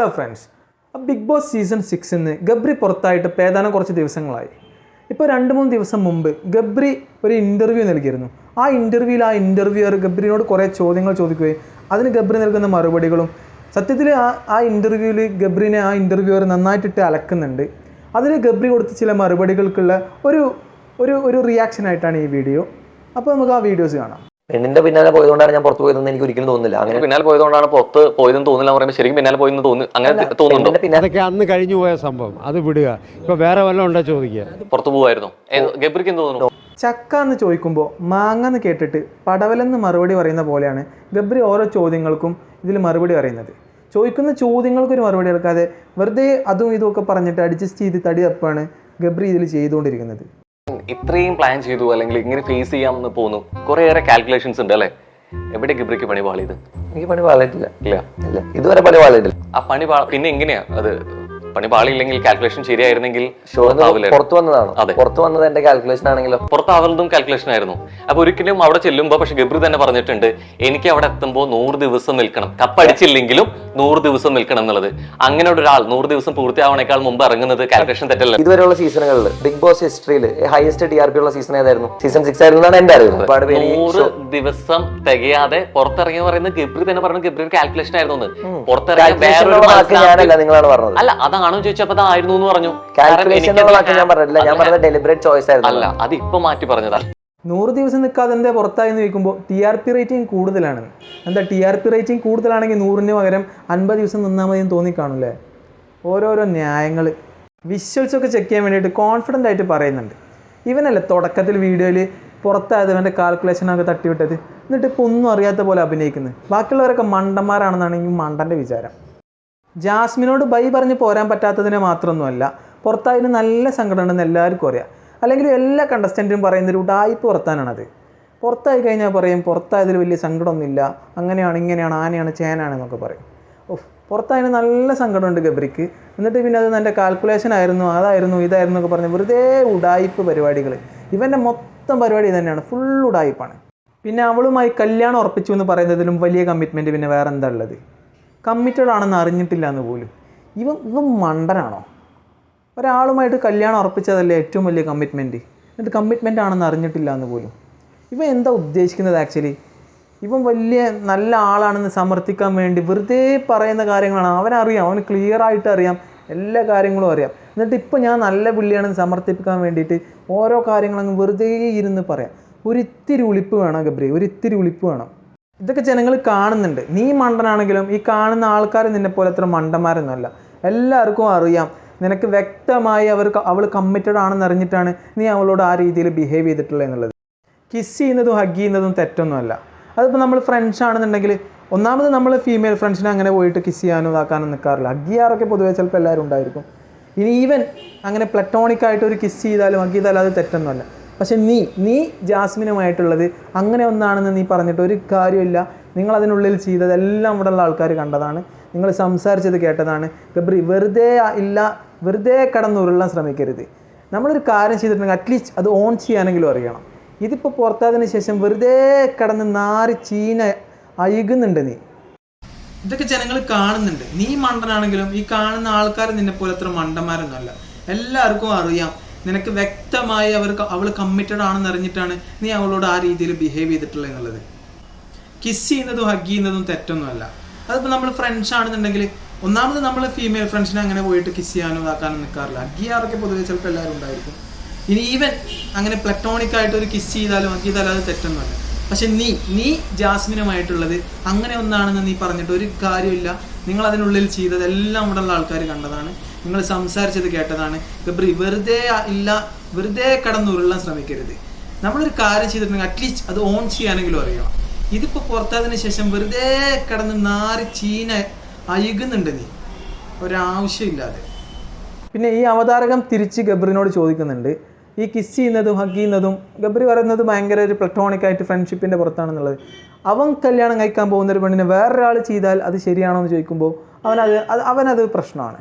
Hello friends Bigg Boss season സിക്സിന്ന് Gabri പുറത്തായിട്ട് പേതാനം കുറച്ച് ദിവസങ്ങളായി. ഇപ്പോൾ രണ്ട് മൂന്ന് ദിവസം മുമ്പ് ഗബ്രി ഒരു ഇന്റർവ്യൂ നൽകിയിരുന്നു. ആ ഇന്റർവ്യൂവിൽ ആ ഇന്റർവ്യൂർ ഗബ്രിനോട് കുറേ ചോദ്യങ്ങൾ ചോദിക്കുകയും അതിന് ഗബ്രി നൽകുന്ന മറുപടികളും സത്യത്തിൽ ആ ആ ഇന്റർവ്യൂവിൽ ഗബ്രിനെ ആ ഇന്റർവ്യൂവർ നന്നായിട്ടിട്ട് അലക്കുന്നുണ്ട്. അതിന് ഗബ്രി കൊടുത്ത ചില മറുപടികൾക്കുള്ള ഒരു ഒരു ഒരു റിയാക്ഷൻ ആയിട്ടാണ് ഈ വീഡിയോ അപ്പോൾ നമുക്ക് ആ വീഡിയോസ് കാണാം. പെണ്ണിന്റെ പിന്നാലെ പോയതുകൊണ്ടാണ് ഞാൻ പുറത്തു പോയതെന്ന് എനിക്ക് ഒരിക്കലും തോന്നുന്നില്ല. അങ്ങനെ പിന്നാലെ പോയതുകൊണ്ടാണ് പുറത്ത് പോയതെന്ന് തോന്നില്ല പറയുമ്പോൾ ശരിക്കും പിന്നാലെ പോയെന്ന് തോന്നുന്നു അങ്ങനെ തോന്നുന്നുണ്ട്? പിന്നെ അതൊക്കെ അന്ന് കഴിഞ്ഞു പോയ സംഭവം. അത് വിടുക. ഇപ്പൊ വേറെ വല്ലതും ഉണ്ടോ ചോദിക്കുക? പുറത്തു പോവായിരുന്നു. ഗബ്രിക്ക് എന്ത് തോന്നുന്നു? ചക്ക എന്ന് ചോദിക്കുമ്പോൾ മാങ്ങ എന്ന് കേട്ടിട്ട് പടവലെന്ന് മറുപടി പറയുന്ന പോലെയാണ് ഗബ്രി ഓരോ ചോദ്യങ്ങൾക്കും ഇതിൽ മറുപടി പറയുന്നത്. ചോദിക്കുന്ന ചോദ്യങ്ങൾക്കൊരു മറുപടി എടുക്കാതെ വെറുതെ അതും ഇതും ഒക്കെ പറഞ്ഞിട്ട് അഡ്ജസ്റ്റ് ചെയ്ത് തടി തപ്പാണ് ഗബ്രി ഇതിൽ ചെയ്തുകൊണ്ടിരിക്കുന്നത്. ഇത്രയും പ്ലാൻ ചെയ്തു അല്ലെങ്കിൽ ഇങ്ങനെ ഫേസ് ചെയ്യാമെന്ന് പോകുന്നു കുറേയേറെ കാൽക്കുലേഷൻസ് ഉണ്ട് അല്ലേ? എവിടെ ഗിബ്രിക്ക് പണി പാളിയത്? എനിക്ക് പണി പാളിയിട്ടില്ല. ഇല്ല. ഇല്ല. ഇതുവരെ പണി പാളിയിട്ടില്ല. ആ പണി പാ- പിന്നെ എങ്ങനെയാ? അത് പണി പാളിയില്ലെങ്കിൽ കാൽക്കുലേഷൻ ശരിയായിരുന്നെങ്കിൽ. പുറത്തു വന്നതാണ്. അതെ. പുറത്തു വന്നത് എന്റെ കാൽക്കുലേഷൻ ആണെങ്കിലോ? പുറത്താവുന്നതും കാൽക്കുലേഷൻ ആയിരുന്നു. അപ്പൊ ഒരിക്കലും അവിടെ ചെല്ലുമ്പോൾ പക്ഷെ ഗബ്രി തന്നെ പറഞ്ഞിട്ടുണ്ട് എനിക്ക് അവിടെ എത്തുമ്പോൾ നൂറ് ദിവസം നിൽക്കണം. കപ്പടിച്ചില്ലെങ്കിലും നൂറ് ദിവസം നിൽക്കണം എന്നുള്ളത്. അങ്ങനെ ഒരാൾ നൂറ് ദിവസം പൂർത്തിയാവണേക്കാൾ മുമ്പ് ഇറങ്ങുന്നത് കാൽക്കുലേഷൻ തെറ്റല്ല. ഇതുവരെയുള്ള സീസണുകളിൽ ബിഗ് ബോസ് ഹിസ്റ്ററിയിൽ ഹയസ്റ്റ് ടി ആർ പി ഉള്ള സീസൺ ഏതായിരുന്നു? സീസൺ സിക്സ് ആയിരുന്നു എന്റെ അറിവ്. നൂറ് ദിവസം തികയാതെ പുറത്തിറങ്ങി പറയുന്നത് ഗബ്രി തന്നെ പറഞ്ഞു ഗബ്രി കാൽക്കുലേഷൻ ആയിരുന്നു പുറത്തിറങ്ങിയ വേറൊരു നിങ്ങളാണ് പറഞ്ഞത്. അല്ല അതാണോ ചോദിച്ചപ്പോ അതായിരുന്നു എന്ന് പറഞ്ഞു. കാൽക്കുലേഷൻ എനിക്കത് എന്നുള്ള വാക്ക് ഞാൻ പറഞ്ഞില്ല ഞാൻ അല്ല, പറഞ്ഞത് ഡെലിബറേറ്റ് ചോയ്സ് ആയിരുന്നു. അല്ല അത് ഇപ്പൊ മാറ്റി പറഞ്ഞതാ. നൂറ് ദിവസം നിൽക്കാതെ എന്താ പുറത്തായി എന്ന് ചോദിക്കുമ്പോൾ ടി ആർ പി റേറ്റിംഗ് കൂടുതലാണ്. എന്താ ടി ആർ പി റേറ്റിംഗ് കൂടുതലാണെങ്കിൽ നൂറിന് പകരം അൻപത് ദിവസം നിന്നാൽ മതി എന്ന് തോന്നിക്കാണല്ലേ? ഓരോരോ ന്യായങ്ങൾ. വിഷ്വൽസ് ഒക്കെ ചെക്ക് ചെയ്യാൻ വേണ്ടിയിട്ട് കോൺഫിഡന്റ് ആയിട്ട് പറയുന്നുണ്ട്. ഇവനല്ലേ തുടക്കത്തിൽ വീഡിയോയിൽ പുറത്തായത് ഇവന്റെ കാൽക്കുലേഷനൊക്കെ തട്ടിവിട്ടത്? എന്നിട്ട് ഇപ്പോൾ ഒന്നും അറിയാത്ത പോലെ അഭിനയിക്കുന്നത്. ബാക്കിയുള്ളവരൊക്കെ മണ്ടന്മാരാണെന്നാണ് ഈ മണ്ടന്റെ വിചാരം. ജാസ്മിനോട് ബൈ പറഞ്ഞ് പോരാൻ പറ്റാത്തതിനെ മാത്രമൊന്നുമല്ല പുറത്തായതിന് നല്ല സങ്കടം ഉണ്ടെന്ന് എല്ലാവർക്കും അറിയാം. അല്ലെങ്കിൽ എല്ലാ കണ്ടസ്റ്റന്റും പറയുന്നൊരു ഉടായ്പ പുറത്താനാണത് പുറത്തായി കഴിഞ്ഞാൽ പറയും പുറത്തായതിൽ വലിയ സങ്കടമൊന്നുമില്ല. അങ്ങനെയാണ് ഇങ്ങനെയാണ് ആനയാണ് ചേനാണ് എന്നൊക്കെ പറയും ഓഹ് പുറത്തായതിന് നല്ല സങ്കടമുണ്ട് ഗബ്രിക്ക്. എന്നിട്ട് പിന്നെ അത് എന്റെ കാൽക്കുലേഷൻ ആയിരുന്നു അതായിരുന്നു ഇതായിരുന്നു എന്നൊക്കെ പറഞ്ഞ് വെറുതെ ഉടായ്പ് പരിപാടികൾ ഇവന്റെ മൊത്തം പരിപാടി തന്നെയാണ് ഫുൾ ഉടായ്പാണ്. പിന്നെ അവളുമായി കല്യാണം ഉറപ്പിച്ചു എന്ന് പറയുന്നതിലും വലിയ കമ്മിറ്റ്മെന്റ് പിന്നെ വേറെ എന്താ ഉള്ളത്? കമ്മിറ്റഡ് ആണെന്ന് അറിഞ്ഞിട്ടില്ല എന്ന് പോലും. ഇവൻ ഇവൻ മണ്ടനാണോ? ഒരാളുമായിട്ട് കല്യാണം ഉറപ്പിച്ചതല്ലേ ഏറ്റവും വലിയ കമ്മിറ്റ്മെന്റ് എന്നിട്ട് കമ്മിറ്റ്മെന്റ് ആണെന്ന് അറിഞ്ഞിട്ടില്ല എന്ന് പോലും. ഇവൻ എന്താ ഉദ്ദേശിക്കുന്നത് ആക്ച്വലി ഇവൻ വലിയ നല്ല ആളാണെന്ന് സമർത്ഥിക്കാൻ വേണ്ടി വെറുതെ പറയുന്ന കാര്യങ്ങളാണ്. അവനറിയാം അവന് ക്ലിയർ ആയിട്ട് അറിയാം എല്ലാ കാര്യങ്ങളും അറിയാം. എന്നിട്ട് ഇപ്പോൾ ഞാൻ നല്ല പുള്ളിയാണെന്ന് സമർത്ഥിപ്പിക്കാൻ വേണ്ടിയിട്ട് ഓരോ കാര്യങ്ങളും വെറുതെ ഇരുന്ന് പറയാം. ഒരിത്തിരി ഉളിപ്പ് വേണം ഗബ്രി ഒരിത്തിരി ഉളിപ്പ് വേണം. ഇതൊക്കെ ജനങ്ങൾ കാണുന്നുണ്ട്. നീ മണ്ടനാണെങ്കിലും ഈ കാണുന്ന ആൾക്കാർ നിന്നെ പോലെ അത്ര മണ്ടന്മാരൊന്നുമല്ല. എല്ലാവർക്കും അറിയാം. നിനക്ക് വ്യക്തമായി അവർ അവൾ കമ്മിറ്റഡ് ആണെന്ന് അറിഞ്ഞിട്ടാണ് നീ അവളോട് ആ രീതിയിൽ ബിഹേവ് ചെയ്തിട്ടുള്ളത് എന്നുള്ളത്. കിസ് ചെയ്യുന്നതും ഹഗ് ചെയ്യുന്നതും തെറ്റൊന്നുമല്ല. അതിപ്പോൾ നമ്മൾ ഫ്രണ്ട്സ് ആണെന്നുണ്ടെങ്കിൽ ഒന്നാമത് നമ്മൾ ഫീമെയിൽ ഫ്രണ്ട്സിനെ അങ്ങനെ പോയിട്ട് കിസ് ചെയ്യാനോ ഇതാക്കാനോ നിൽക്കാറില്ല ഹഗ് ചെയ്യാറൊക്കെ പൊതുവേ ചിലപ്പോൾ എല്ലാവരും ഉണ്ടായിരിക്കും. ഇനി ഈവൻ അങ്ങനെ പ്ലറ്റോണിക് ആയിട്ട് ഒരു കിസ് ചെയ്താലും ഹഗ് ചെയ്താലും അത് തെറ്റൊന്നുമല്ല. പക്ഷെ നീ നീ ജാസ്മിനുമായിട്ടുള്ളത് അങ്ങനെ ഒന്നാണെന്ന് നീ പറഞ്ഞിട്ട് ഒരു കാര്യമില്ല. നിങ്ങൾ അതിനുള്ളിൽ ചെയ്തതെല്ലാം ഇവിടെയുള്ള ആൾക്കാർ കണ്ടതാണ്. നിങ്ങൾ സംസാരിച്ചത് കേട്ടതാണ്. ഗബ്രി വെറുതെ ഇല്ല വെറുതെ കടന്നുരുളാൻ ശ്രമിക്കരുത്. നമ്മളൊരു കാര്യം ചെയ്തിട്ടുണ്ടെങ്കിൽ അറ്റ്ലീസ്റ്റ് അത് ഓൺ ചെയ്യാനെങ്കിലും അറിയണം. ഇതിപ്പോൾ പുറത്തായതിനു ശേഷം വെറുതെ കടന്ന് നാറി ചീന അയുകുന്നുണ്ട് നീ. ഇതൊക്കെ ജനങ്ങൾ കാണുന്നുണ്ട്. നീ മണ്ടനാണെങ്കിലും ഈ കാണുന്ന ആൾക്കാർ നിന്നെ പോലെ അത്ര മണ്ടന്മാരൊന്നുമല്ല. എല്ലാവർക്കും അറിയാം. നിനക്ക് വ്യക്തമായി അവർ അവൾ കമ്മിറ്റഡ് ആണെന്ന് അറിഞ്ഞിട്ടാണ് നീ അവളോട് ആ രീതിയിൽ ബിഹേവ് ചെയ്തിട്ടുള്ളത് എന്നുള്ളത്. കിസ് ചെയ്യുന്നതും ഹഗ് ചെയ്യുന്നതും തെറ്റൊന്നുമല്ല. അതിപ്പോൾ നമ്മൾ ഫ്രണ്ട്സ് ആണെന്നുണ്ടെങ്കിൽ ഒന്നാമത് നമ്മൾ ഫീമെയിൽ ഫ്രണ്ട്സിനെ അങ്ങനെ പോയിട്ട് കിസ് ചെയ്യാനോ ഇതാക്കാനോ നിൽക്കാറില്ല ഹഗ് ചെയ്യാറൊക്കെ പൊതുവെ ചിലപ്പോൾ എല്ലാവരും ഉണ്ടായിരിക്കും. ഇനി ഈവൻ അങ്ങനെ പ്ലറ്റോണിക് ആയിട്ട് ഒരു കിസ് ചെയ്താലും ഹഗ് ചെയ്താലും അത് തെറ്റൊന്നുമല്ല. പക്ഷെ നീ നീ ജാസ്മിനുമായിട്ടുള്ളത് അങ്ങനെ ഒന്നാണെന്ന് നീ പറഞ്ഞിട്ട് ഒരു കാര്യമില്ല നിങ്ങൾ അതിനുള്ളിൽ ചെയ്തതെല്ലാം ഇവിടെയുള്ള ആൾക്കാർ കണ്ടതാണ്. നിങ്ങൾ സംസാരിച്ചത് കേട്ടതാണ്. ഗബ്രി വെറുതെ ഇല്ല വെറുതെ കടന്നുരുളാൻ ശ്രമിക്കരുത്. നമ്മളൊരു കാര്യം ചെയ്തിട്ടുണ്ടെങ്കിൽ അറ്റ്ലീസ്റ്റ് അത് ഓൺ ചെയ്യാനെങ്കിലും അറിയണം. ഇതിപ്പോൾ പുറത്തായതിനു ശേഷം വെറുതെ കടന്ന് നാറി ചീന അയുകുന്നുണ്ട് നീ. ഒരാവശ്യമില്ലാതെ. പിന്നെ ഈ അവതാരകം തിരിച്ച് ഗബ്രിനോട് ചോദിക്കുന്നുണ്ട്. ഈ കിസ് ചെയ്യുന്നതും ഹഗ് ചെയ്യുന്നതും ഗബ്രി പറയുന്നത് ഭയങ്കര ഒരു പ്ലട്ടോണിക് ആയിട്ട് ഫ്രണ്ട്ഷിപ്പിന്റെ പുറത്താണെന്നുള്ളത്. അവൻ കല്യാണം കഴിക്കാൻ പോകുന്ന ഒരു പെണ്ണിനെ വേറൊരാൾ ചെയ്താൽ അത് ശരിയാണോ എന്ന് ചോദിക്കുമ്പോൾ അവനത് അവനത് പ്രശ്നമാണ്.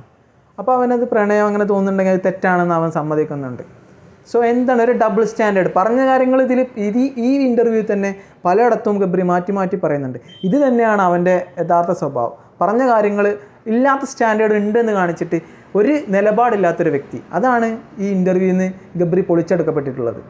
അപ്പോൾ അവനത് പ്രണയം അങ്ങനെ തോന്നുന്നുണ്ടെങ്കിൽ അത് തെറ്റാണെന്ന് അവൻ സമ്മതിക്കുന്നുണ്ട്. സോ എന്താണ് ഒരു ഡബിൾ സ്റ്റാൻഡേർഡ് പറഞ്ഞ കാര്യങ്ങൾ ഇതിൽ ഇത് ഈ ഇന്റർവ്യൂ തന്നെ പലയിടത്തും ഗബ്രി മാറ്റി മാറ്റി പറയുന്നുണ്ട്. ഇത് തന്നെയാണ് അവന്റെ യഥാർത്ഥ സ്വഭാവം. പറഞ്ഞ കാര്യങ്ങൾ ഇല്ലാത്ത സ്റ്റാൻഡേർഡ് ഉണ്ടെന്ന് കാണിച്ചിട്ട് ഒരു നിലപാടില്ലാത്തൊരു വ്യക്തി. അതാണ് ഈ ഇന്റർവ്യൂവിൽ നിന്ന് ഗബ്രി പൊളിച്ചെടുക്കപ്പെട്ടിട്ടുള്ളത്.